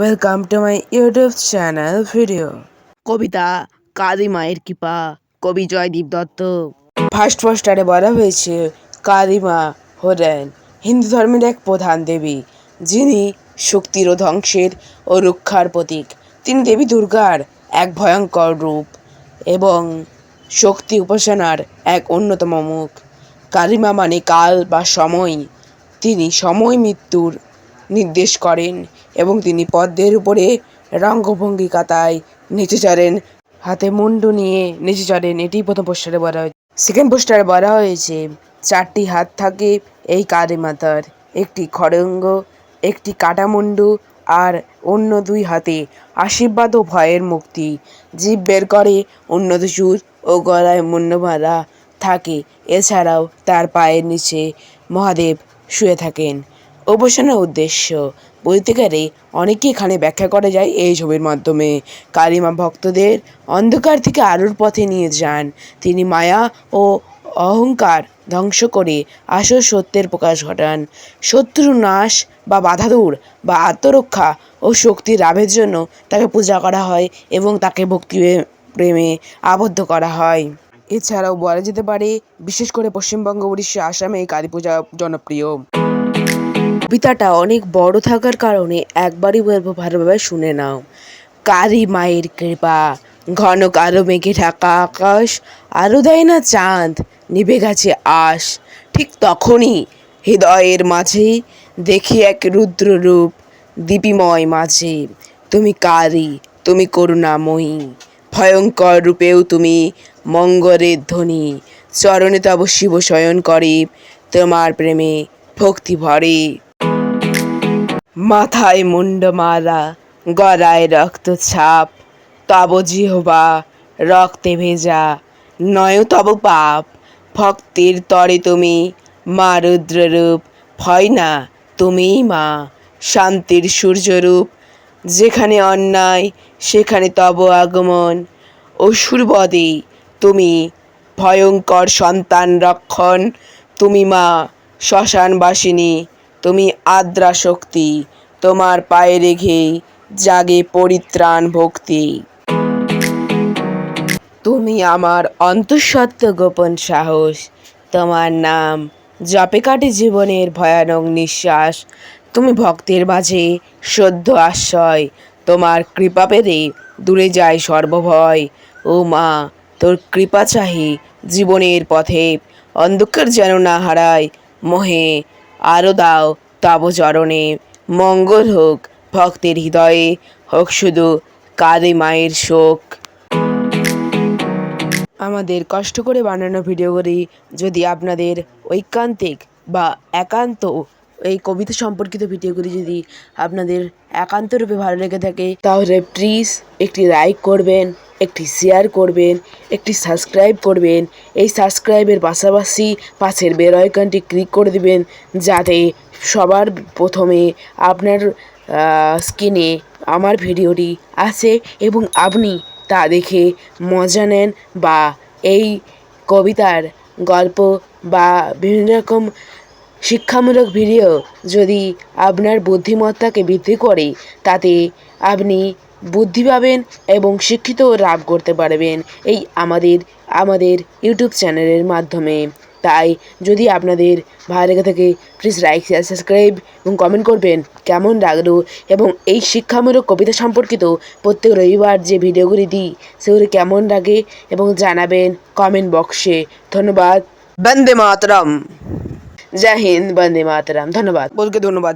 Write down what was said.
Welcome to my YouTube channel video কবিতা কাদি মায়ের কৃপা কবি জয়দীপ দত্ত। ফার্স্ট পোস্টারে বলা হয়েছে কালিমা হলেন হিন্দু ধর্মের এক প্রধান দেবী যিনি শক্তির ও ধ্বংসের ও রক্ষার প্রতীক। তিনি দেবী দুর্গার এক ভয়ঙ্কর রূপ এবং শক্তি উপাসনার এক অন্যতম মুখ। কালিমা মানে কাল বা সময়। তিনি সময় মৃত্যুর নির্দেশ করেন এবং তিনি পদ্মের উপরে রঙ্গভঙ্গি কাতায় নিচে চড়েন হাতে মুন্ডু নিয়ে নিচে চড়েন এটি প্রথম পোস্টারে বলা হয়েছে। সেকেন্ড পোস্টারে বলা হয়েছে, চারটি হাত থাকে এই কালী মাতার, একটি খড়ঙ্গ, একটি কাটামুন্ডু আর অন্য দুই হাতে আশীর্বাদ ও ভয়ের মুক্তি। জীব বের করে উন্নত চুর ও গলায় মুন্ডমালা থাকে। এছাড়াও তার পায়ের নিচে মহাদেব শুয়ে থাকেন। উপাসনার উদ্দেশ্য। বলতে গেলে অনেকে এখানে ব্যাখ্যা করা যায় এই ছবির মাধ্যমে। কালিমা ভক্তদের অন্ধকার থেকে আলোর পথে নিয়ে যান। তিনি মায়া ও অহংকার ধ্বংস করে আসল সত্যের প্রকাশ ঘটান। শত্রু নাশ বা বাধা দূর বা আত্মরক্ষা ও শক্তির লাভের জন্য তাকে পূজা করা হয় এবং তাকে ভক্তি প্রেমে আবদ্ধ করা হয়। এছাড়াও বলা যেতে পারে, বিশেষ করে পশ্চিমবঙ্গ, উড়িষ্যা, আসামে এই কালী পূজা জনপ্রিয়। কবিতাটা অনেক বড় থাকার কারণে একবারই বলব ভালোভাবে শুনে নাও। কারি মায়ের কৃপা, ঘন কালো মেঘে ঢাকা আকাশ, আলো দেয় না চাঁদ, নিভে গেছে আশ। ঠিক তখনই হৃদয়ের মাঝে দেখি এক রুদ্র রূপ দীপিময় মাঝে। তুমি কালী তুমি করুণাময়ী, ভয়ঙ্কর রূপেও তুমি মঙ্গলের ধ্বনি চরণে তব শিব শয়ন করে, তোমার প্রেমে ভক্তি ভরে। মাথায় মুন্ডমালা, গলায় রক্তছাপ, তব জিহবা, রক্তে ভেজা। নয় তব পাপ, ভক্তির তরে তুমি মা রুদ্ররূপ, ভয় না, তুমিই মা। শান্তির সূর্যরূপ, যেখানে অন্যায়, সেখানে তব আগমন। অসুরবদে তুমি ভয়ঙ্কর সন্তান রক্ষণ, তুমি মা শ্মশানবাসিনী। তুমি আদ্রা শক্তি তোমার পায়ে রেখে জাগে পরিত্রাণ ভক্তি। তুমি আমার অন্তঃসত্ত্ব গোপন সাহস, তোমার নাম জপে কাটে জীবনের ভয়ানক নিঃশ্বাস। তুমি ভক্তের মাঝে সদ্য আশ্রয়, তোমার কৃপা পেলে দূরে যায় সর্বভয়। ও মা, তোর কৃপা চাহি জীবনের পথে, অন্ধকার যেন না হারায় মোহে আরও দাও, তব চরণে। মঙ্গল হোক ভক্তের হৃদয়ে, হোক শুধু কাঁদে মায়ের শোক। আমাদের কষ্ট করে বানানো ভিডিওগুলি যদি আপনাদের ঐকান্তিক বা একান্ত, এই কবিতা সম্পর্কিত ভিডিওগুলি যদি আপনাদের একান্তরূপে ভালো লেগে থাকে, তাহলে প্লিজ একটি লাইক করবেন। একটি শেয়ার করবেন, একটি সাবস্ক্রাইব করবেন, এই সাবস্ক্রাইবের পাশাপাশি পাশের বেল আইকনটি ক্লিক করে দেবেন, যাতে সবার প্রথমে আপনার স্ক্রিনে আমার ভিডিওটি আসে এবং আপনি তা দেখে মজা নেন বা এই কবিতার গল্প বা বিভিন্ন রকম শিক্ষামূলক ভিডিও যদি আপনার বুদ্ধিমত্তাকে বৃদ্ধি করে, তাতে আপনি বুদ্ধি পাবেন এবং শিক্ষিত লাভ করতে পারবেন এই আমাদের আমাদের ইউটিউব চ্যানেলের মাধ্যমে। তাই যদি আপনাদের ভালো লেগে থাকে প্লিজ লাইক শেয়ার সাবস্ক্রাইব এবং কমেন্ট করবেন কেমন লাগল এবং এই শিক্ষামূলক কবিতা সম্পর্কিত প্রত্যেক রবিবার যে ভিডিওগুলি দিই সেগুলি কেমন লাগে এবং জানাবেন কমেন্ট বক্সে ধন্যবাদ। বন্দে মাতরম। জয় হিন্দ বন্দে মাতরম। ধন্যবাদ। বলকে ধন্যবাদ